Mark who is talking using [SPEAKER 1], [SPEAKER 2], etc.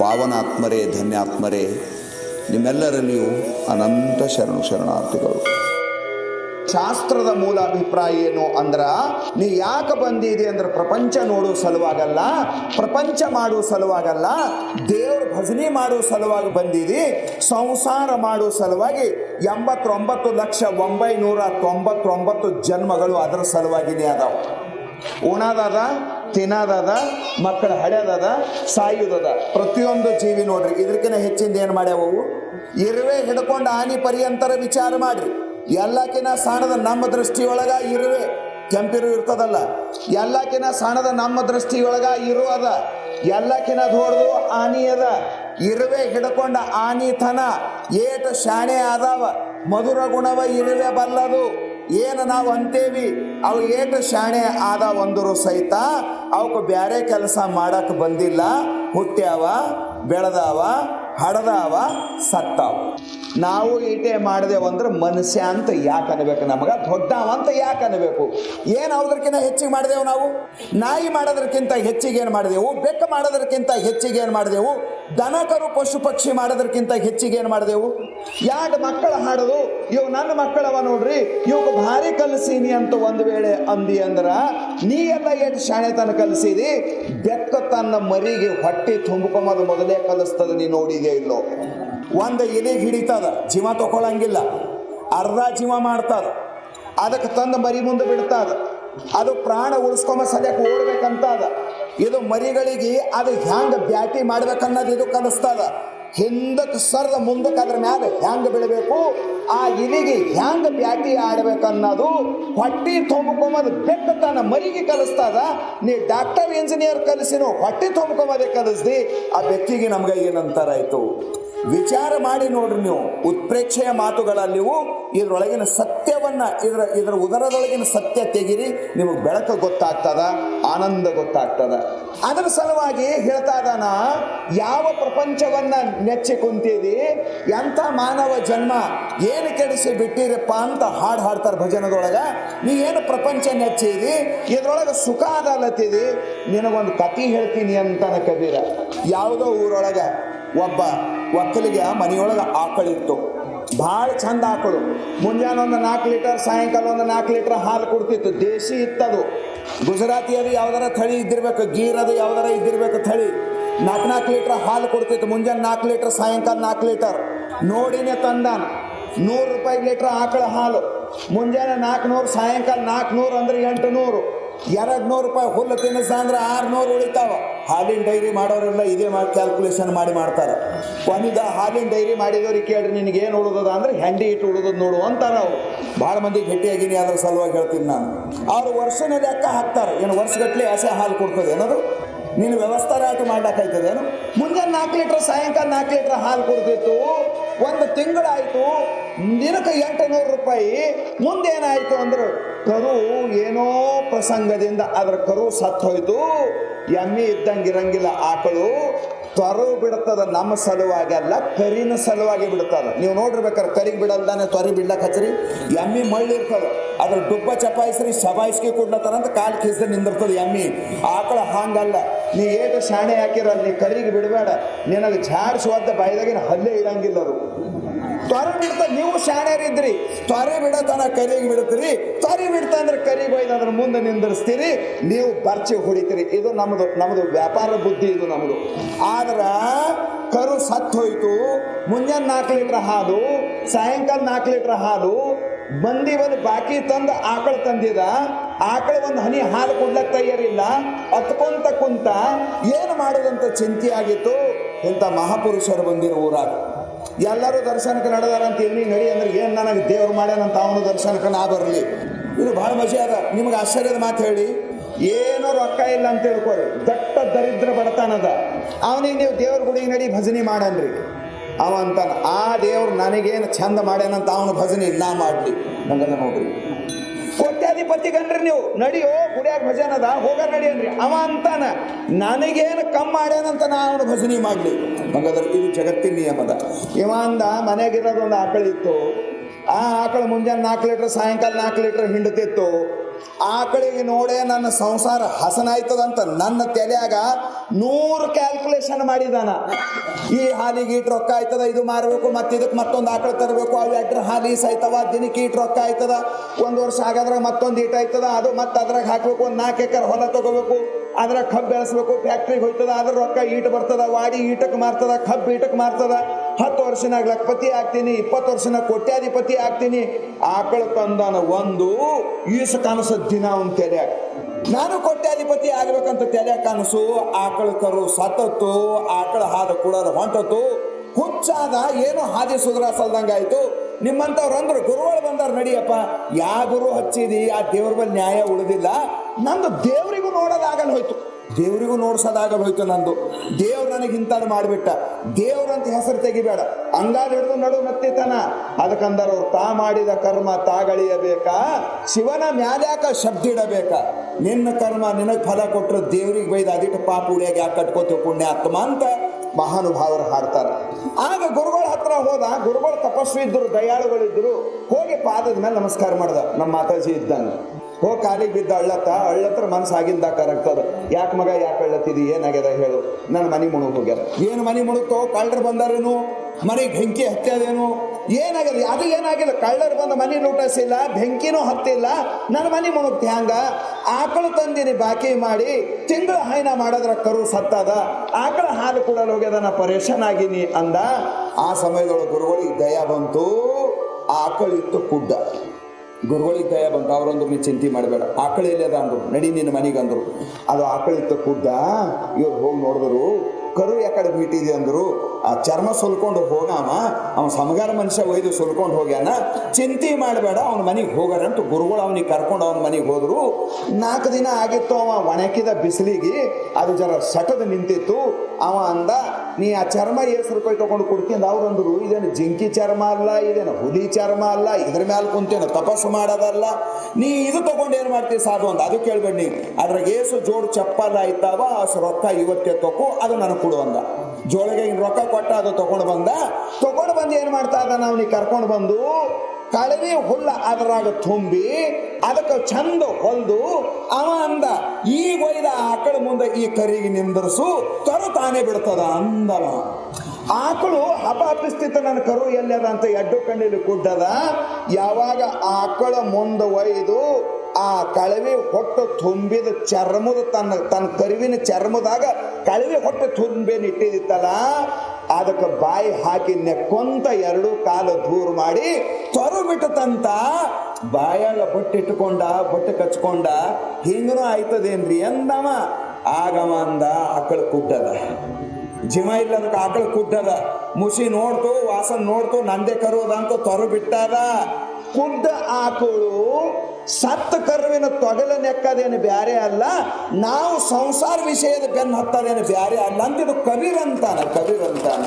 [SPEAKER 1] ಪಾವನಾತ್ಮರೇ, ಧನ್ಯಾತ್ಮರೇ ನಿಮ್ಮೆಲ್ಲರಲ್ಲಿಯೂ ಅನಂತ ಶರಣು ಶರಣಾರ್ಥಿಗಳು. ಶಾಸ್ತ್ರದ ಮೂಲ ಅಭಿಪ್ರಾಯ ಏನು ಅಂದ್ರ, ನೀ ಯಾಕೆ ಬಂದಿದೆ ಅಂದ್ರೆ ಪ್ರಪಂಚ ನೋಡೋ ಸಲುವಾಗಲ್ಲ, ಪ್ರಪಂಚ ಮಾಡೋ ಸಲುವಾಗಲ್ಲ, ದೇವ್ರ ಭಜನೆ ಮಾಡೋ ಸಲುವಾಗಿ ಬಂದಿದಿ, ಸಂಸಾರ ಮಾಡೋ ಸಲುವಾಗಿ ಎಂಬತ್ತೊಂಬತ್ತು ಲಕ್ಷ ಒಂಬೈನೂರ ತೊಂಬತ್ತೊಂಬತ್ತು ಜನ್ಮಗಳು ಅದರ ಸಲುವಾಗಿನೇ ಅದಾವ. ಉಣದದ ತಿನ್ನದದ ಮಕ್ಕಳ ಹಡೆದದ ಸಾಯುವುದದ ಪ್ರತಿಯೊಂದು ಜೀವಿ ನೋಡ್ರಿ ಇದಕ್ಕಿಂತ ಹೆಚ್ಚಿಂದ ಏನು ಮಾಡ್ಯಾವು? ಇರುವೆ ಹಿಡ್ಕೊಂಡು ಆನಿ ಪರ್ಯಂತರ ವಿಚಾರ ಮಾಡ್ರಿ. ಎಲ್ಲಕ್ಕಿನ ಸಾಣದ ನಮ್ಮ ದೃಷ್ಟಿಯೊಳಗ ಇರುವೆ, ಕೆಂಪಿರು ಇರ್ತದಲ್ಲ. ಎಲ್ಲಕ್ಕಿನ ಸಾಣದ ನಮ್ಮ ದೃಷ್ಟಿಯೊಳಗ ಇರು ಅದ. ಎಲ್ಲಕ್ಕಿನ ದೊಡ್ದು ಆನಿ ಅದ. ಇರುವೆ ಹಿಡ್ಕೊಂಡ ಆನಿತನ ಏಟ ಶಾಣೆ ಆದಾವ. ಮಧುರ ಗುಣವ ಇರುವೆ ಬಲ್ಲದು. ಏನು ನಾವು ಅಂತೇವಿ? ಅವು ಏಟು ಶಾಣೆ ಆದ ಒಂದರು ಸಹಿತ ಅವಕ್ಕೆ ಬ್ಯಾರೆ ಕೆಲಸ ಮಾಡಕ್ಕೆ ಬಂದಿಲ್ಲ. ಹುಟ್ಟ್ಯಾವ, ಬೆಳೆದಾವ, ಹಡದಾವ, ಸತ್ತಾವ. ನಾವು ಈಟೆ ಮಾಡಿದೆವು ಅಂದ್ರೆ ಮನುಷ್ಯ ಅಂತ ಯಾಕೆ ಅನ್ಬೇಕು ನಮಗೆ? ದೊಡ್ಡವ ಅಂತ ಯಾಕೆ ಅನ್ಬೇಕು? ಏನು ಅವ್ರಕ್ಕಿಂತ ಹೆಚ್ಚಿಗೆ ಮಾಡಿದೆವು ನಾವು? ನಾಯಿ ಮಾಡೋದಕ್ಕಿಂತ ಹೆಚ್ಚಿಗೆ ಏನು ಮಾಡಿದೆವು? ಬೆಕ್ಕ ಮಾಡೋದಕ್ಕಿಂತ ಹೆಚ್ಚಿಗೆ ಏನು ಮಾಡಿದೆವು? ದನಕರು ಪಶು ಪಕ್ಷಿ ಮಾಡೋದಕ್ಕಿಂತ ಹೆಚ್ಚಿಗೆ ಏನು ಮಾಡಿದೆವು? ಎರಡು ಮಕ್ಕಳ ಹಾಡೋದು? ಇವು ನನ್ನ ಮಕ್ಕಳವ ನೋಡ್ರಿ ಇವಾಗ ಭಾರಿ ಕಲಿಸೀನಿ ಅಂತ ಒಂದು ವೇಳೆ ಅಂದಿ ಅಂದ್ರ, ನೀ ಎಲ್ಲ ಎಷ್ಟು ಶಾಣೆತನ ಕಲಿಸಿದಿ? ಬೆಕ್ಕ ತನ್ನ ಮರಿಗೆ ಹೊಟ್ಟೆ ತುಂಬಿಕೊಂಬದು ಮೊದಲೇ ಕಲಿಸ್ತದ ನೀ ನೋಡಿದೆ ಇಲ್ಲೋ? ಒಂದು ಎಲೆ ಹಿಡಿತದ, ಜೀವ ತಗೊಳಂಗಿಲ್ಲ ಅರ್ಧ ಜೀವ ಮಾಡ್ತದ. ಅದಕ್ಕೆ ತಂದು ಮರಿ ಮುಂದೆ ಬಿಡ್ತದ. ಅದು ಪ್ರಾಣ ಉಳಿಸ್ಕೊಂಬ ಸದ್ಯಕ್ಕೆ ಓಡ್ಬೇಕಂತ ಅದ ಇದು ಮರಿಗಳಿಗೆ ಅದು ಹ್ಯಾಂಗ ಬ್ಯಾಟಿ ಮಾಡ್ಬೇಕನ್ನೋದು ಇದು ಕಲಿಸ್ತದ. ಹಿಂದಕ್ಕೆ ಸರ್ದ ಮುಂದಕ್ಕೆ ಅದ್ರ ಮ್ಯಾಲೆ ಹ್ಯಾಂಗ ಬೆಳಿಬೇಕು? ಆ ಇಲಿಗೆ ಹ್ಯಾಂಗ ಬ್ಯಾಟಿ ಆಡ್ಬೇಕನ್ನೋದು ಹೊಟ್ಟಿ ತುಂಬಿಕೊಂಬದು ಬೆಟ್ಟ ತನ್ನ ಮರಿಗೆ ಕಲಿಸ್ತಾದ? ನೀ ಡಾಕ್ಟರ್ ಇಂಜಿನಿಯರ್ ಕಲಿಸಿನೋ ಹೊಟ್ಟಿ ತುಂಬಿಕೊಂಬದೇ ಕಲಿಸ್ದಿ? ಆ ಬೆಕ್ಕಿಗೆ ನಮ್ಗೆ ಏನಂತಾರಾಯ್ತು? ವಿಚಾರ ಮಾಡಿ ನೋಡ್ರಿ ನೀವು. ಉತ್ಪ್ರೇಕ್ಷೆಯ ಮಾತುಗಳಲ್ಲಿಯೂ ಇದರೊಳಗಿನ ಸತ್ಯವನ್ನ, ಇದರ ಇದರ ಉದರದೊಳಗಿನ ಸತ್ಯ ತೆಗಿರಿ, ನಿಮಗೆ ಬೆಳಕು ಗೊತ್ತಾಗ್ತದ, ಆನಂದ ಗೊತ್ತಾಗ್ತದ. ಅದರ ಸಲುವಾಗಿ ಹೇಳ್ತಾ ಯಾವ ಪ್ರಪಂಚವನ್ನ ನೆಚ್ಚಿ ಕುಂತಿದಿ, ಎಂಥ ಮಾನವ ಜನ್ಮ, ಏನು ಕೆಡಿಸಿ ಬಿಟ್ಟಿರಪ್ಪ ಅಂತ ಹಾಡು ಹಾಡ್ತಾರೆ ಭಜನದೊಳಗ. ನೀ ಏನು ಪ್ರಪಂಚ ನೆಚ್ಚಿದಿ, ಇದ್ರೊಳಗೆ ಸುಖ ಅದಲ್ಲತ್ತಿದಿ ನಿನಗೊಂದು ಕತಿ ಹೇಳ್ತೀನಿ ಅಂತಾನ ಕಬೀರ. ಯಾವುದೋ ಊರೊಳಗ ಒಬ್ಬ ಒಕ್ಕಲಿಗೆ ಮನೆಯೊಳಗೆ ಆಕಳಿತ್ತು. ಭಾಳ ಚಂದ ಆಕಳು. ಮುಂಜಾನೆ ಒಂದು ನಾಲ್ಕು ಲೀಟರ್, ಸಾಯಂಕಾಲ ಒಂದು ನಾಲ್ಕು ಲೀಟರ್ ಹಾಲು ಕೊಡ್ತಿತ್ತು. ದೇಶಿ ಇತ್ತದು. ಗುಜರಾತಿ ಅದು ಯಾವ್ದಾರ ಥಳಿ ಇದ್ದಿರ್ಬೇಕು ಗೀರ್ ಅದು ಯಾವ್ದಾರ ಇದ್ದಿರ್ಬೇಕು ಥಳಿ. ನಾಲ್ಕು ನಾಲ್ಕು ಲೀಟರ್ ಹಾಲು ಕೊಡ್ತಿತ್ತು. ಮುಂಜಾನೆ ನಾಲ್ಕು ಲೀಟರ್, ಸಾಯಂಕಾಲ ನಾಲ್ಕು ಲೀಟರ್. ನೋಡಿನೇ ತಂದಾನ. ನೂರು ರೂಪಾಯಿ ಲೀಟರ್ ಆಕಳ ಹಾಲು. ಮುಂಜಾನೆ ನಾಲ್ಕುನೂರು ಸಾಯಂಕಾಲ ನಾಲ್ಕುನೂರು ಅಂದ್ರೆ ಎಂಟು ನೂರು. ಎರಡು ನೂರು ರೂಪಾಯಿ ಹುಲ್ಲು ತಿನ್ನಿಸ ಅಂದ್ರೆ ಆರುನೂರು ಉಳಿತಾವ. ಹಾಲಿನ ಡೈರಿ ಮಾಡೋರೆಲ್ಲ ಇದೇ ಮಾಡಿ ಕ್ಯಾಲ್ಕುಲೇಷನ್ ಮಾಡಿ ಮಾಡ್ತಾರೆ. ಕೊನೆಗ ಹಾಲಿನ ಡೈರಿ ಮಾಡಿದವ್ರಿಗೆ ಕೇಳ್ರಿ, ನಿನಗೆ ಏನು ಉಳಿದದ ಅಂದ್ರೆ ಹೆಂಡಿ ಇಟ್ಟು ಉಳಿದದ್ ನೋಡು ಅಂತಾರೆ ಅವ್ರು. ಭಾಳ ಮಂದಿ ಗಟ್ಟಿಯಾಗಿನಿ ಅದ್ರ ಸಲುವಾಗಿ ಹೇಳ್ತೀನಿ ನಾನು. ಅವ್ರು ವರ್ಷನೇ ಲೆಕ್ಕ ಹಾಕ್ತಾರೆ. ಏನು ವರ್ಷಗಟ್ಲೆ ಹಸೆ ಹಾಲು ಕೊಡ್ತದೆ ಏನದು? ನೀನು ವ್ಯವಸ್ಥಾರಾಟ ಮಾಡ್ಲಾಕಾಯ್ತದೇನು ಮುಂಜಾನೆ ನಾಲ್ಕು ಲೀಟ್ರ್, ಸಾಯಂಕಾಲ ನಾಲ್ಕು ಲೀಟ್ರ್ ಹಾಲು ಕೊಡ್ತಿತ್ತು ಒಂದು ತಿಂಗಳಾಯಿತು, ದಿನಕ್ಕೆ ಎಂಟು ನೂರು ರೂಪಾಯಿ, ಮುಂದೇನಾಯಿತು ಅಂದ್ರೆ, ಕರು ಏನೋ ಪ್ರಸಂಗದಿಂದ ಅದರ ಕರು ಸತ್ತು ಹೋಯ್ತು. ಎಮ್ಮೆ ಇದ್ದಂಗೆ ಇರಂಗಿಲ್ಲ ಆಕಳು. ತ್ವರು ಬಿಡ್ತದ ನಮ್ಮ ಸಲುವಾಗಿ ಅಲ್ಲ, ಕರಿನ ಸಲುವಾಗಿ ಬಿಡ್ತದ ನೀವು ನೋಡಿರ್ಬೇಕಾರೆ ಕರಿಗೆ ಬಿಡಲ್ದಾನೆ ತೊರಿ ಬಿಡ್ಲಕ್ಕೆ ಹಚ್ರಿ ಎಮ್ಮಿ ಮಳ್ಳಿ ಇರ್ತದ ಅದ್ರ ಡುಬ್ಬ ಚಪಾಯಿಸ್ರಿ ಶಬಾಯಿಸ್ಗೆ ಕೊಡ್ಲತ್ತಾರ ಅಂತ ಕಾಲು ಕಿಸ್ದ ನಿಂದಿರ್ತದ ಎಮ್ಮಿ. ಆಕಳ ಹಾಂಗಲ್ಲ. ನೀ ಏಟು ಶಾಣೆ ಹಾಕಿರೋ ನೀ ಕರಿಗೆ ಬಿಡಬೇಡ. ನಿನಗೆ ಝಾಡ್ಸಿ ಬಾಯ್ದಾಗಿನ ಹಲ್ಲೆ ಇರಂಗಿಲ್ಲ ಅದು ತೊರೆ ಬಿಡ್ತಾ ನೀವು ಶಾಣ್ಯರಿದ್ರಿ. ತೊರೆ ಬಿಡತನ ಕರಿಗೆ ಬಿಡ್ತೀರಿ ತೊರೆ ಬಿಡ್ತಾ ಅಂದ್ರೆ ಕರಿ ಬೈದಂದ್ರೆ ಅದ್ರ ಮುಂದೆ ನಿಂದಿರಿಸ್ತೀರಿ. ನೀವು ಬರ್ಚಿ ಹೊಡಿತೀರಿ. ಇದು ನಮ್ಮದು ನಮ್ಮದು ವ್ಯಾಪಾರ ಬುದ್ಧಿ ಇದು ನಮ್ಮದು ಆದ್ರೆ ಕರು ಸತ್ತು ಹೋಯ್ತು. ಮುಂಜಾನೆ ನಾಲ್ಕು ಲೀಟ್ರ್ ಹಾಲು, ಸಾಯಂಕಾಲ ನಾಲ್ಕು ಲೀಟ್ರ್ ಹಾಲು ಬಂದಿ ಬಂದು ಬಾಕಿ ತಂದು ಆಕಳು ತಂದಿದ. ಆಕಳ ಒಂದು ಹನಿ ಹಾಲು ಕೊಡ್ಲಕ್ ತಯಾರಿಲ್ಲ. ಅತ್ಕೊಂತ ಕುಂತ ಏನು ಮಾಡೋದಂತ ಚಿಂತೆ ಆಗಿತ್ತು. ಇಂಥ ಮಹಾಪುರುಷರು ಬಂದಿರೋ ಊರಾಗ. ಎಲ್ಲರೂ ದರ್ಶನಕ್ಕೆ ನಡೆದಾರ ಅಂತ ಇಲ್ಲಿ ನಡಿ ಅಂದ್ರೆ ಏನು ನನಗೆ ದೇವ್ರು ಮಾಡ್ಯಾನಂತ ಅವನು ದರ್ಶನಕ್ಕೆ ನಾ ಬರಲಿ. ಇದು ಭಾಳ ಮಜೆ ಅದ. ನಿಮ್ಗೆ ಆಶ್ಚರ್ಯದ ಮಾತು ಹೇಳಿ. ಏನೋ ರೊಕ್ಕ ಇಲ್ಲ ಅಂತ ತಿಳ್ಕೊರಿ. ದಟ್ಟ ದರಿದ್ರ ಬಡತನದ ಅವನಿಗೆ ನೀವು ದೇವ್ರ ಗುಡಿಗೆ ನಡಿ, ಭಜನೆ ಮಾಡನ್ರಿ. ಅವ ಅಂತಾನ ಆ ದೇವ್ರು ನನಗೇನು ಚಂದ ಮಾಡ್ಯಾನಂತ ಅವನು ಭಜನೆ ನಾ ಮಾಡಲಿ. ನಂಗಲ್ಲ ನೋಡ್ರಿ. ಕೋಟ್ಯಾಧಿಪತಿ ಕಂಡ್ರಿ ನೀವು. ನಡಿಯೋ ಗುಡಿಯಾಗ ಭಜನ ಅದ ಹೋಗ ನಡಿ ಅನ್ರಿ. ಅವ ಅಂತಾನ, ನನಗೇನು ಕಮ್ ಮಾಡ್ಯಾನಂತ ನಾ ಅವನು ಭಜನೆ ಮಾಡಲಿ. ಹಂಗಾದ್ರೆ ಇದು ಜಗತ್ತಿನ ನಿಯಮದ. ಇವ ಅಂದ ಮನೆಗಿರೋದೊಂದು ಆಕಳಿತ್ತು. ಆಕಳ ಆ ಆಕಳ ಮುಂಜಾನೆ ನಾಲ್ಕು ಲೀಟ್ರ್, ಸಾಯಂಕಾಲ ನಾಲ್ಕು ಲೀಟ್ರ್ ಹಿಂಡತಿತ್ತು. ಆಕಳಿಗೆ ನೋಡೆ ನನ್ನ ಸಂಸಾರ ಹಸನಾಯ್ತದಂತ ನನ್ನ ತಲೆಯಾಗ ನೂರು ಕ್ಯಾಲ್ಕುಲೇಷನ್ ಮಾಡಿದಾನ ಈ ಹಾಲಿಗೆ ಇಟ್ಟು ರೊಕ್ಕ ಆಯ್ತದ, ಇದು ಮಾರಬೇಕು, ಮತ್ತೆ ಇದಕ್ಕೆ ಮತ್ತೊಂದು ಆಕಳ ತರಬೇಕು, ಅವು ಎಟ್ರ ಹಾಲಿ ಸಾಯ್ತವ ದಿನಕ್ಕೆ ಇಟ್ಟು ರೊಕ್ಕ ಆಯ್ತದ, ಒಂದು ವರ್ಷ ಆಗದ್ರ ಮತ್ತೊಂದು ಇಟ್ಟು ಆಯ್ತದ, ಅದು ಮತ್ತೆ ಅದ್ರಾಗ ಹಾಕ್ಬೇಕು, ಒಂದು ನಾಲ್ಕು ಎಕರೆ ಹೊಲ ತಗೋಬೇಕು, ಅದ್ರಾಗ ಕಬ್ಬು ಬೆಳೆಸ್ಬೇಕು ಫ್ಯಾಕ್ಟ್ರಿಗೆ ಹೋಯ್ತದ, ಅದ್ರ ರೊಕ್ಕ ಈಟ್ ಬರ್ತದ, ವಾಡಿ ಈಟಕ್ಕೆ ಮಾರ್ತದ, ಕಬ್ಬು ಈಟಕ್ಕೆ ಮಾರ್ತದ ಹತ್ತು ವರ್ಷನಾಗ ಲಖಪತಿ ಆಗ್ತೀನಿ, ಇಪ್ಪತ್ತು ವರ್ಷನ ಕೋಟ್ಯಾಧಿಪತಿ ಆಗ್ತೀನಿ. ಆಕಳ ತಂದಾನ ಒಂದು ಈಸ ಕನಸ ದಿನ ಅಂತ ತಲೆಯಾಗ ನಾನು ಕೋಟ್ಯಾಧಿಪತಿ ಆಗ್ಬೇಕಂತ ತೆರೆಯ ಕನಸು ಆಕಳ ಕರು ಸತ್ತತ್ತು, ಆಕಳ ಹಾದ ಕೂಡ ಹೊಂಟತ್ತು. ಹುಚ್ಚಾದ ಏನು ಹಾದಿ ಸುಧಾರಿಸಲ್ದಂಗ ಆಯ್ತು. ನಿಮ್ಮಂಥವ್ರು ಅಂದ್ರು, ಗುರುಗಳು ಬಂದಾರ ನಡಿಯಪ್ಪ, ಯಾ ಗುರು ಹಚ್ಚಿದಿ, ಆ ದೇವ್ರ ಮೇಲೆ ನ್ಯಾಯ ಉಳಿದಿಲ್ಲ. ನಂದು ದೇವರಿಗೂ ನೋಡೋದಾಗಲ್ಲ ಹೋಯ್ತು. ದೇವರಿಗೂ ನೋಡ್ಸೋದಾಗೋಯ್ತು ನಂದು. ದೇವ್ರು ನನಗೆ ಇಂಥದ್ದು ಮಾಡಿಬಿಟ್ಟ. ದೇವ್ರಂತ ಹೆಸರು ತೆಗಿಬೇಡ. ಅಂಗಾದ ಹಿಡಿದು ನಡು ಮತ್ತೆ ಅದಕ್ಕಂದಾರ ಅವ್ರು ತಾ ಮಾಡಿದ ಕರ್ಮ ತಾಗಳಿಯಬೇಕಾ. ಶಿವನ ಮ್ಯಾಲ್ಯಾಕ ಶಬ್ದ ಇಡಬೇಕ? ನಿನ್ನ ಕರ್ಮ ನಿನಗೆ ಫಲ ಕೊಟ್ಟರು ದೇವ್ರಿಗೆ ಬೈದ ಅದಿಟ್ಟು ಪಾಪ ಉಳಿಯಾಗ ಯಾಕೆ ಕಟ್ಕೋತೀವಿ ಪುಣ್ಯಾತ್ಮ? ಅಂತ ಮಹಾನುಭಾವರು ಹಾಡ್ತಾರೆ. ಆಗ ಗುರುಗಳ ಹತ್ರ ಹೋದ, ಗುರುಗಳು ತಪಸ್ವಿ ಇದ್ರು ದಯಾಳುಗಳಿದ್ರು, ಹೋಗಿ ಪಾದದ ಮೇಲೆ ನಮಸ್ಕಾರ ಮಾಡ್ದ. ನಮ್ಮ ಮಾತಾಜಿ ಇದ್ದಂಗೆ. ಹೋಗಿ ಕಾಲಿಗೆ ಬಿದ್ದ ಅಳ್ಳತ್ತ, ಅಳ್ಳತ್ರ ಮನಸ್ಸು ಆಗಿಂದ ಕರಗ್ತದ. ಯಾಕೆ ಮಗ, ಯಾಕೆ ಅಳ್ಳತ್ತಿದಿ, ಏನಾಗ್ಯದ ಹೇಳು. ನನ್ನ ಮನೆ ಮುಣುಗ್ ಹೋಗ್ಯಾರ ಏನು ಮನೆ ಮುಣುಕ್ತೋ ಕಳ್ಳರು ಬಂದಾರೇನು? ಮನೆಗೆ ಬೆಂಕಿ ಹತ್ತದೇನು ಏನಾಗಿದೆ ಅದು ಏನಾಗಿಲ್ಲ ಕಳ್ಳರು ಬಂದ ಮನೆ ಲೂಟಿಸಿಲ್ಲ, ಬೆಂಕಿನೂ ಹತ್ತಿಲ್ಲ. ನನ್ನ ಮನೆ ಮುಣುಗ್ತಿ ಹಂಗ? ಆಕಳು ತಂದಿನಿ ಬಾಕಿ ಮಾಡಿ, ತಿಂಗಳ ಹೈನ ಮಾಡಿದ್ರ ಕರು ಸತ್ತದ. ಆಕಳ ಹಾಲು ಕೊಡಲು ಹೋಗ್ಯದ, ನಾ ಪರೇಷನ್ ಆಗಿನಿ ಅಂದ. ಆ ಸಮಯದೊಳಗೆ ಗುರುಗಳಿಗೆ ದಯ ಬಂತು. ಆಕಳಿತ್ತು ಕುಡ್ಡ ಗುರುಗಳಿಗೆ ದಯ ಬಂತು ಅವರೊಂದು ನೀ ಚಿಂತೆ ಮಾಡಬೇಡ. ಆಕಳ ಇಲ್ಲದ ಅಂದ್ರು. ನಡಿ ನಿನ್ನ ಮನೆಗೆ ಅಂದ್ರು. ಅದು ಆಕಳಿತ್ತು ಕುಡ್ಡ ಇವ್ರು ಹೋಗಿ ನೋಡಿದ್ರು, ಕರು ಯಾಕಡೆ ಬಿಟ್ಟಿದೆ ಅಂದ್ರು, ಆ ಚರ್ಮ ಸುಲ್ಕೊಂಡು ಹೋಗಾಮ ಅವ ಸಮಗಾರ ಮನುಷ್ಯ ಒಯ್ದು ಸುಲ್ಕೊಂಡು ಹೋಗ್ಯಾನ ಚಿಂತೆ ಮಾಡಬೇಡ, ಅವನ ಮನೆಗೆ ಹೋಗಾರ ಅಂತ ಗುರುಗಳು ಅವನಿಗೆ ಕರ್ಕೊಂಡು ಅವನ ಮನೆಗೆ ಹೋದರು. ನಾಲ್ಕು ದಿನ ಆಗಿತ್ತು ಅವ ಒಣಕಿದ ಬಿಸಿಲಿಗೆ, ಅದು ಜರ ಸಟದ ನಿಂತಿತ್ತು. ಅವ ಅಂದ ನೀ ಆ ಚರ್ಮ ಎಷ್ಟು ರೂಪಾಯಿ ತಗೊಂಡು ಕೊಡ್ತೀನಿ ಅವ್ರು ಇದೇನು ಜಿಂಕಿ ಚರ್ಮ ಅಲ್ಲ, ಇದೇನು ಹುಲಿ ಚರ್ಮ ಅಲ್ಲ, ಇದ್ರ ಮ್ಯಾಲ ಕುಂತೇನು ತಪಸ್ಸು ಮಾಡೋದಲ್ಲ. ನೀ ಇದು ತಗೊಂಡು ಏನು ಮಾಡ್ತೀವಿ ಸಾಧು ಅಂತ ಅದು ಕೇಳಬೇಡಿ ನೀ. ಅದ್ರಾಗ ಏಸು ಜೋಡು ಚಪ್ಪಲ ಆಯ್ತಾವ ಅಷ್ಟು ರೊಕ್ಕ ಇವತ್ತೇ ತಗೋ ಅದು ನನಗೆ ಕೊಡು ಅಂದ. ಜೋಳಿಗೆ ಇನ್ನು ರೊಕ್ಕ ಕೊಟ್ಟ ಅದು ತಗೊಂಡು ಬಂದ. ತಗೊಂಡು ಬಂದು ಏನು ಮಾಡ್ತಾ ಇದ್ದ ನಾವು, ನೀ ಕರ್ಕೊಂಡು ಬಂದು ಕಳವಿ ಹುಲ್ಲ ಅದರಾಗ ತುಂಬಿ, ಅದಕ್ಕೆ ಚಂದ ಹೊಲ್ದು ಅವ ಅಂದ ಈಗ ಒಯ್ದ ಆಕಳ ಮುಂದೆ ಈ ಕರಿಗೆ ನಿಂದರ್ಸು ಕರು ತಾನೇ ಬಿಡ್ತದ ಅಂದವ. ಆಕಳು ಹಪಾಪಿಸ್ತಿತ್ತು ನನ್ನ ಕರು ಎಲ್ಲದ ಅಂತ ಎಡ್ಡು ಕಣ್ಣಿಲಿ ಗುಡ್ಡದ ಯಾವಾಗ ಆಕಳ ಮುಂದೆ ಒಯ್ದು ಆ ಕಳವಿ ಹೊಟ್ಟು ತುಂಬಿದ ಚರ್ಮದ ತನ್ನ ತನ್ನ ಕರುವಿನ ಚರ್ಮದಾಗ ಕಳವಿ ಹೊಟ್ಟೆ ತುಂಬೇನ್ ಇಟ್ಟಿದಿತ್ತಲ್ಲ ಅದಕ್ಕೆ ಬಾಯಿ ಹಾಕಿ ನೆಕ್ಕೊಂತ ಎರಡು ಕಾಲು ದೂರ ಮಾಡಿ ತೊರು ಬಿಟ್ಟತಂತ ಬಾಯಾಗ ಇಟ್ಟುಕೊಂಡ ಬಟ್ಟೆ ಕಚ್ಕೊಂಡ, ಹಿಂಗನೂ ಆಯ್ತದೇನ್ರಿ ಎಂದವ? ಆಗವ ಅಂದ, ಆಕಳ ಕುಡ್ಡದ. ಜಿಮ ಇಲ್ಲ ಅದಕ್ಕೆ ಆಕಳ ಕುಡ್ಡದ. ಮುಸಿ ನೋಡ್ತು, ವಾಸನ ನೋಡ್ತು, ನಂದೆ ಕರೋದ ಅಂತ ತೊರು ಬಿಟ್ಟದ ಕುದ್ದ ಆಕಳು ಸತ್ತ ಕರುವಿನ ತೊಗಲ ನೆಕ್ಕದೇನು ಬ್ಯಾರೆ ಅಲ್ಲ, ನಾವು ಸಂಸಾರ ವಿಷಯದ ಬೆನ್ನು ಹತ್ತದೇನು ಬ್ಯಾರೆ ಅಲ್ಲ. ಅಂತಿದು ಕಬೀರ್ ಅಂತಾನ ಕಬೀರ್ ಅಂತಾನ.